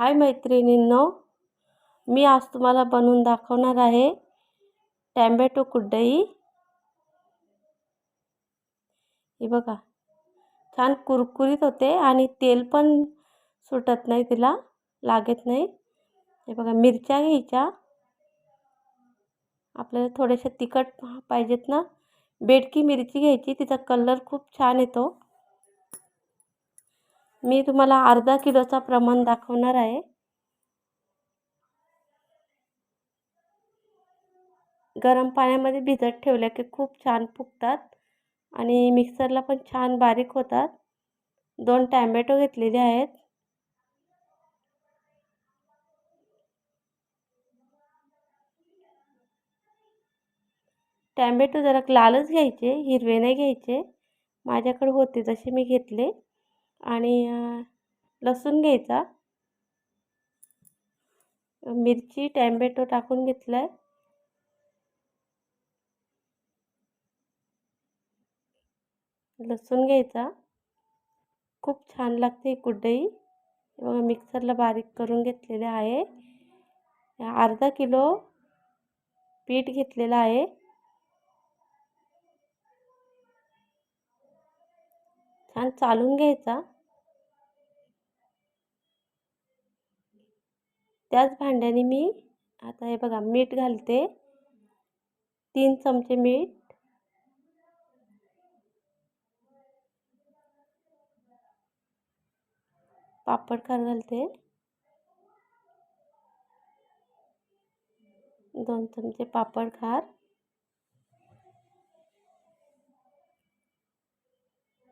हाय मैत्रिणींनो मी आज तुम्हाला बनवून दाखवणार आहे टॅम्बेटो कुड्डई हे बघा छान कुरकुरीत होते आणि तेल पण सुटत नाही तिला लागत नाही. हे बघा मिरच्या घ्यायच्या. आपल्याला थोड्याशा तिखट पाहिजेत ना. बेडकी मिरची घ्यायची तिचा कलर खूप छान येतो. मी तुम्हाला अर्धा किलोचा प्रमाण दाखवणार आहे. गरम पाण्यामध्ये भिजत ठेवल्या की खूप छान फुगतात आणि मिक्सरला पण छान बारीक होतात. दोन टॅमॅटो घेतलेले आहेत. टॅमॅटो जरा लालच घ्यायचे हिरवे नाही घ्यायचे. माझ्याकडे होते तसे मी घेतले. आणि लसूण घ्यायचा. मिरची टॅम्बेटो टाकून घेतला आहे लसूण घ्यायचा. खूप छान लागते ही कुड्डई बघा मिक्सरला बारीक करून घेतलेले आहे. अर्धा किलो पीठ घेतलेलं आहे. छान चालून घ्यायचा. त्याच भांड्याने मी आता हे बघा मीठ घालते. तीन चमचे मीठ. पापड खार घालते. दोन चमचे पापड खार.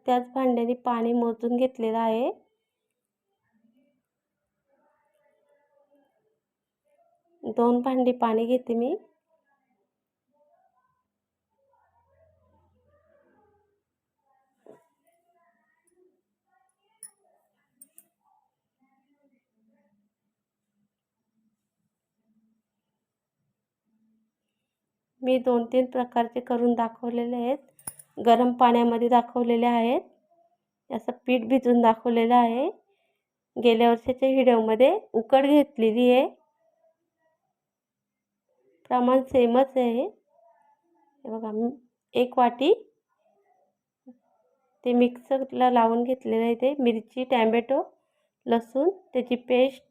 त्याच भांड्याने पाणी मोजून घेतलेलं आहे. दोन भांडी पाणी घेते मी. मी दोन तीन प्रकारचे करून दाखवलेले आहेत. गरम पाण्यामध्ये दाखवलेले आहेत. असं पीठ भिजून दाखवलेलं आहे. गेल्या वर्षाच्या व्हिडिओमध्ये उकड घेतलेली आहे. प्रमाण सेमच आहे. हे बघा एक वाटी ते मिक्सरला लावून घेतलेलं आहे ते. मिरची टॅमॅटो लसूण त्याची पेस्ट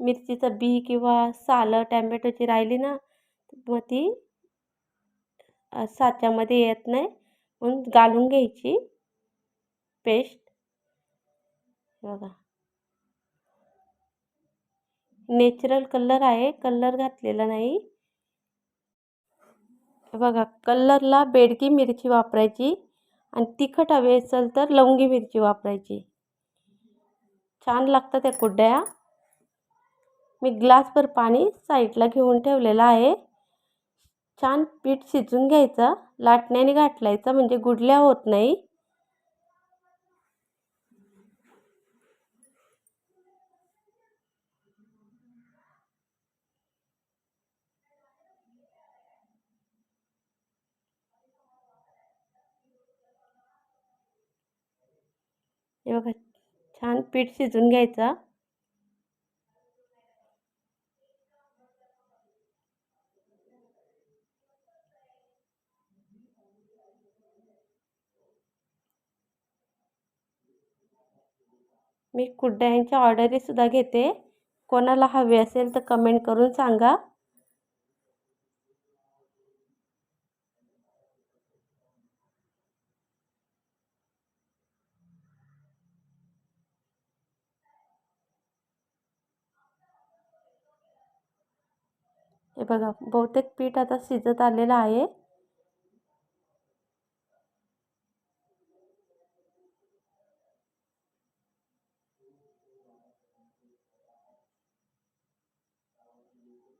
मिरचीचं बी किंवा सालं टॅमॅटोची राहिली ना ती साच्यामध्ये येत नाही. म्हणून घालून घ्यायची पेस्ट. बघा. नेचरल कलर आहे कलर घातलेला नाही. बघा कलरला बेडकी मिरची वापरायची आणि तिखट हवी असेल तर लवंगी मिरची वापरायची. छान लागतात त्या कुड्ड्या मी ग्लासभर पाणी साईडला घेऊन ठेवलेलं आहे. छान पीठ शिजून घ्यायचं. लाटण्याने घाटलायचं म्हणजे गुडल्या होत नाही. हे बघा छान पीठ शिजून घ्यायचं. मी कुड्ड्यांच्या ऑर्डरीसुद्धा घेते. कोणाला हवे असेल तर कमेंट करून सांगा. हे बघा बहुतेक पीठ आता शिजत आलेलं आहे.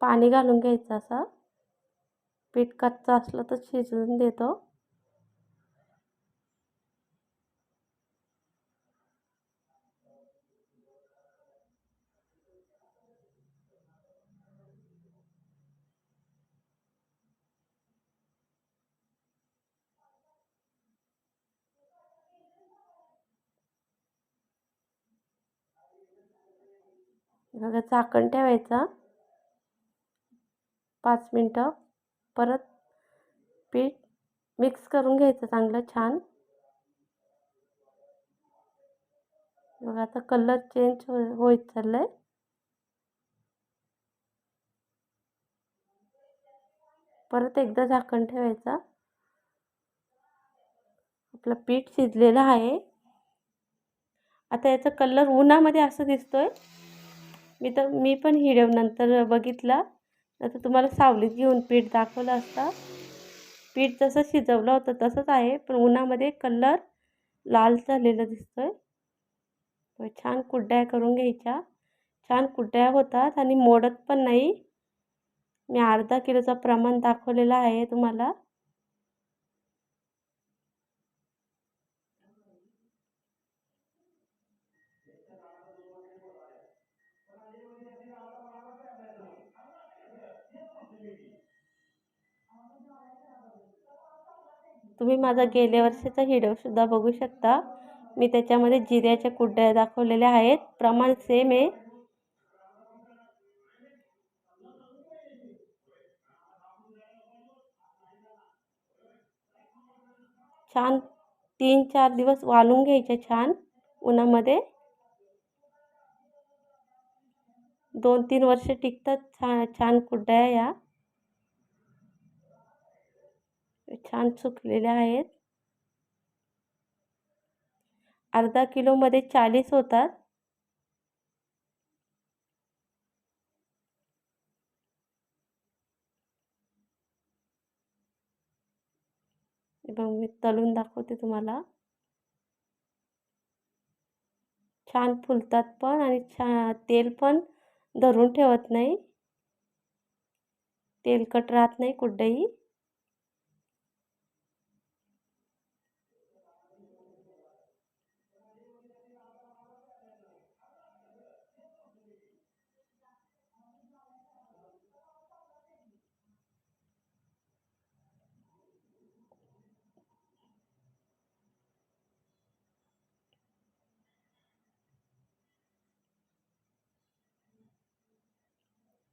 पाणी घालून घ्यायचं असं. पीठ कच्चं असलं तर शिजवून देतो. बघा चाकण ठेवायचा. पाच मिनटं. परत पीठ मिक्स करून घ्यायचं चांगलं छान. बघा आता कलर चेंज हो, होत चाललं आहे परत एकदा झाकण ठेवायचा. आपलं पीठ शिजलेलं आहे. आता याचा कलर उन्हामध्ये असं दिसतोय. मी तर मी पण व्हिडिओ नंतर बघितला. तर तुम्हाला सावलीत घेऊन पीठ दाखवलं असतं. पीठ जसं शिजवलं होतं तसंच आहे पण उन्हामध्ये कलर लाल झालेलं आहे छान कुड्ड्या करून घ्यायच्या. छान कुड्ड्या होतात आणि मोडत पण नाही. मी अर्धा किलोचं प्रमाण दाखवलेलं आहे तुम्हाला. तुम्ही माझा गेल्या वर्षीचा हिडोसुद्धा बघू शकता. मी त्याच्यामध्ये जिऱ्याच्या कुड्या दाखवलेल्या आहेत. प्रमाण सेम आहे. छान तीन चार दिवस वाळून घ्यायचे छान उन्हामध्ये. दोन तीन वर्ष टिकतात छान छान कुड्या या. छान सुकलेल्या आहेत. अर्धा किलोमध्ये चाळीस होतात. मग मी तळून दाखवते तुम्हाला. छान फुलतात पण आणि छा तेल पण धरून ठेवत नाही. तेलकट राहत नाही कुठेही.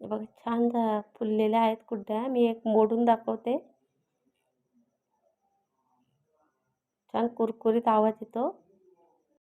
बघा छान फुललेल्या आहेत कुड्या. मी एक मोडून दाखवते. छान कुरकुरीत आवाज येतो.